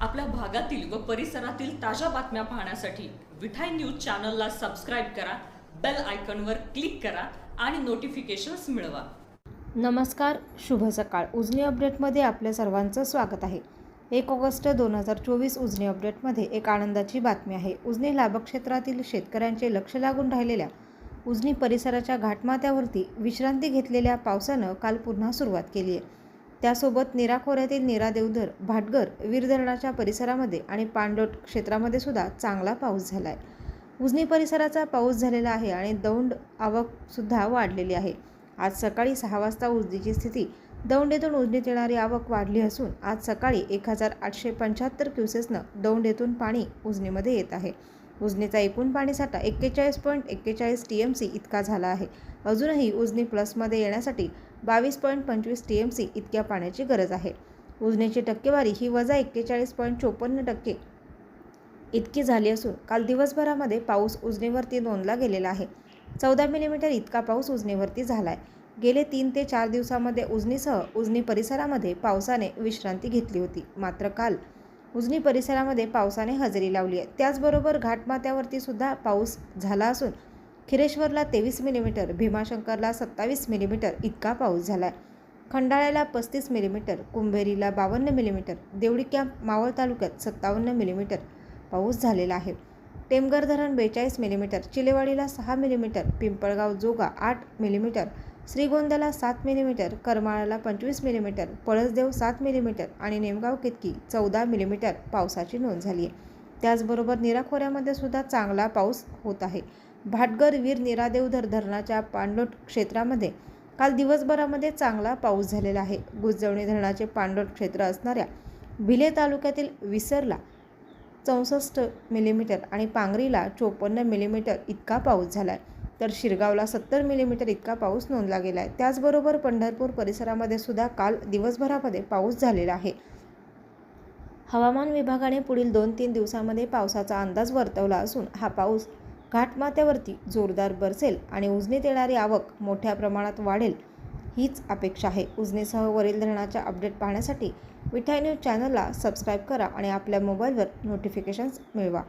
आपल्या भागातील व परिसरातील ताज्या बातम्या पाहण्यासाठी विठाई न्यूज चॅनलला सबस्क्राईब करा बेल आयकॉनवर क्लिक करा आणि नोटिफिकेशन्स मिळवा. नमस्कार शुभ सकाळ. उजनी अपडेटमध्ये आपल्या सर्वांचं स्वागत आहे. एक ऑगस्ट दोन हजार चोवीस उजनी अपडेटमध्ये एक आनंदाची बातमी आहे. उजनी लाभक्षेत्रातील शेतकऱ्यांचे लक्ष लागून राहिलेल्या उजनी परिसराच्या घाटमाथ्यावरती विश्रांती घेतलेल्या पावसानं काल पुन्हा सुरुवात केली आहे. त्यासोबत निराखोऱ्यातील निरा देवधर भाटघर वीर धरणाच्या परिसरामध्ये आणि पांडोट क्षेत्रामध्ये सुद्धा चांगला पाऊस झाला आहे उजनी परिसराचा पाऊस झालेला आहे आणि दौंड आवकसुद्धा वाढलेली आहे. आज सकाळी सहा वाजता उजनीची स्थिती दौंड येथून उजनीत येणारी आवक वाढली असून आज सकाळी एक हजार आठशे पंच्याहत्तर क्युसेसनं दौंड येथून पाणी उजनीमध्ये येत आहे. उजनीचा एकूण पाणीसाठा एक्केचाळीस पॉईंट एक्केचाळीस टी एम सी इतका झाला आहे. अजूनही उजनी प्लसमध्ये येण्यासाठी बावीस पॉईंट पंचवीस टी एम सी इतक्या पाण्याची गरज आहे. उजनीची टक्केवारी ही वजा एक्केचाळीस पॉईंट चोपन्न टक्के इतकी झाली असून काल दिवसभरामध्ये पाऊस उजनीवरती नोंदला गेलेला आहे. चौदा मिलीमीटर इतका पाऊस उजनीवरती झाला आहे गेले तीन ते चार दिवसामध्ये उजनीसह उजनी परिसरामध्ये पावसाने विश्रांती घेतली होती. मात्र काल उजनी परिसरामध्ये पावसाने हजेरी लावली आहे. त्याचबरोबर घाटमाथ्यावरती सुद्धा पाऊस झाला असून खिरेश्वरला तेवीस मिलीमीटर भीमाशंकरला सत्तावीस मिलीमीटर इतका पाऊस झाला आहे खंडाळ्याला पस्तीस मिलीमीटर कुंभेरीला बावन्न मिलीमीटर देवडी कॅम्प मावळ तालुक्यात सत्तावन्न मिलीमीटर पाऊस झालेला आहे. टेमघर धरण बेचाळीस मिलीमीटर चिलेवाडीला सहा मिलीमीटर पिंपळगाव जोगा आठ मिलीमीटर श्रीगोंद्याला सात मिलीमीटर करमाळाला पंचवीस मिलीमीटर पळसदेव सात मिलीमीटर आणि नेमगाव केतकी चौदा मिलीमीटर पावसाची नोंद झाली आहे. त्याचबरोबर निरा खोऱ्यामध्ये सुद्धा चांगला पाऊस होत आहे. भाटगर वीर निरादेवधर धरणाच्या पाणलोट क्षेत्रामध्ये काल दिवसभरामध्ये चांगला पाऊस झालेला आहे. गुजवणी धरणाचे पाणलोट क्षेत्र असणाऱ्या भिले तालुक्यातील विसरला चौसष्ट मिलीमीटर आणि पांगरीला चोपन्न मिलीमीटर इतका पाऊस झाला आहे तर शिरगावला सत्तर मिलीमीटर इतका पाऊस नोंदला गेला आहे त्याचबरोबर पंढरपूर परिसरामध्ये सुद्धा काल दिवसभरामध्ये पाऊस झालेला आहे. हवामान विभागाने पुढील दोन तीन दिवसामध्ये पावसाचा अंदाज वर्तवला असून हा पाऊस घाटमाथ्यावरती जोरदार बरसेल आणि उजनीत येणारी आवक मोठ्या प्रमाणात वाढेल हीच अपेक्षा आहे. उजनीसह वरील धरणाच्या अपडेट पाहण्यासाठी विठाई न्यूज चॅनलला सबस्क्राईब करा आणि आपल्या मोबाईलवर नोटिफिकेशन्स मिळवा.